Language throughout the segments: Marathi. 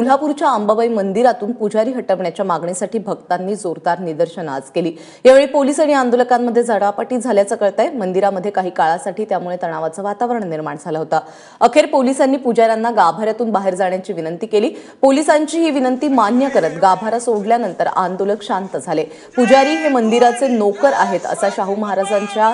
कोल्हापूरच्या अंबाबाई मंदिरातून पुजारी हटवण्याच्या मागणीसाठी भक्तांनी जोरदार निदर्शनं आज केली. यावेळी पोलीस आणि आंदोलकांमध्ये झडापटी झाल्याचं कळतंय. मंदिरामध्ये काही काळासाठी त्यामुळे तणावाचं वातावरण निर्माण झालं होतं. अखेर पोलिसांनी पुजाऱ्यांना गाभाऱ्यातून बाहेर जाण्याची विनंती केली. पोलिसांची ही विनंती मान्य करत गाभारा सोडल्यानंतर आंदोलक शांत झाले. पुजारी हे मंदिराचे नोकर आहेत असा शाहू महाराजांच्या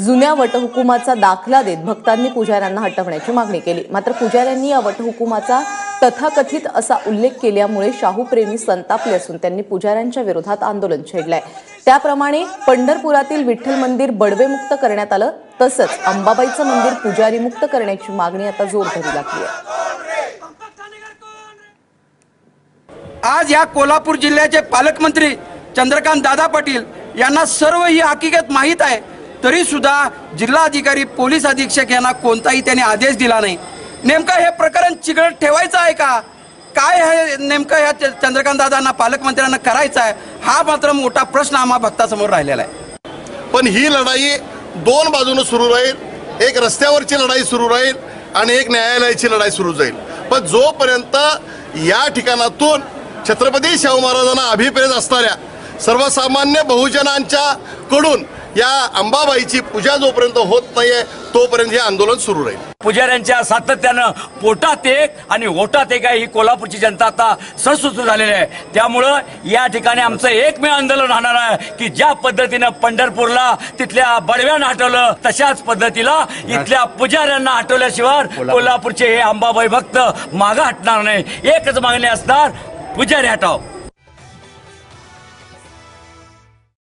जुन्या वटहुकुमाचा दाखला देत भक्तांनी पुजाऱ्यांना हटवण्याची मागणी केली. मात्र पुजाऱ्यांनी या वटहुकुमाचा तथाकथित असा उल्लेख केल्यामुळे शाहूप्रेमी संतापले असून त्यांनी पुजाऱ्यांच्या विरोधात आंदोलन छेडलंय. त्याप्रमाणे पंढरपुरातील विठ्ठल मंदिर बडवेमुक्त करण्यात आलं तसंच अंबाबाईचं मंदिर पुजारीमुक्त करण्याची मागणी आता जोर धरू लागली आहे. आज या कोल्हापूर जिल्ह्याचे पालकमंत्री चंद्रकांत दादा पाटील यांना सर्व ही हकीकत माहीत आहे तरी सुद्धा जिल्हाधिकारी पोलीस अधीक्षक यांना कोणताही त्यांनी आदेश दिला नाही. नेमकं हे प्रकरण चिघळत ठेवायचं आहे का? काय हे नेमकं ह्या च- चंद्रकांत दादांना पालकमंत्र्यांना करायचं आहे? हा मात्र मोठा प्रश्न आम्हा भक्तासमोर राहिलेला आहे. पण ही लढाई दोन बाजूनं सुरू राहील एक रस्त्यावरची लढाई सुरू राहील आणि एक न्यायालयाची लढाई सुरू जाईल. पण जोपर्यंत या ठिकाणातून छत्रपती शाहू महाराजांना अभिप्रेत असणाऱ्या सर्वसामान्य बहुजनांच्या कडून या अंबाबाईची पूजा जोपर्यंत होत नाही आहे तोपर्यंत हे आंदोलन सुरू राहील. पुजाऱ्यांच्या सातत्यानं पोटात एक आणि ओटात एक आहे ही कोल्हापूरची जनता आता ससुसू झालेली आहे. त्यामुळं या ठिकाणी आमचं एकमेव आंदोलन राहणार आहे की ज्या पद्धतीनं पंढरपूरला तिथल्या बडव्यांना हटवलं तशाच पद्धतीला इथल्या पुजाऱ्यांना हटवल्याशिवाय कोल्हापूरचे हे अंबाबाई भक्त मागं हटणार नाही. एकच मागणी असणार पुजारी हटाव.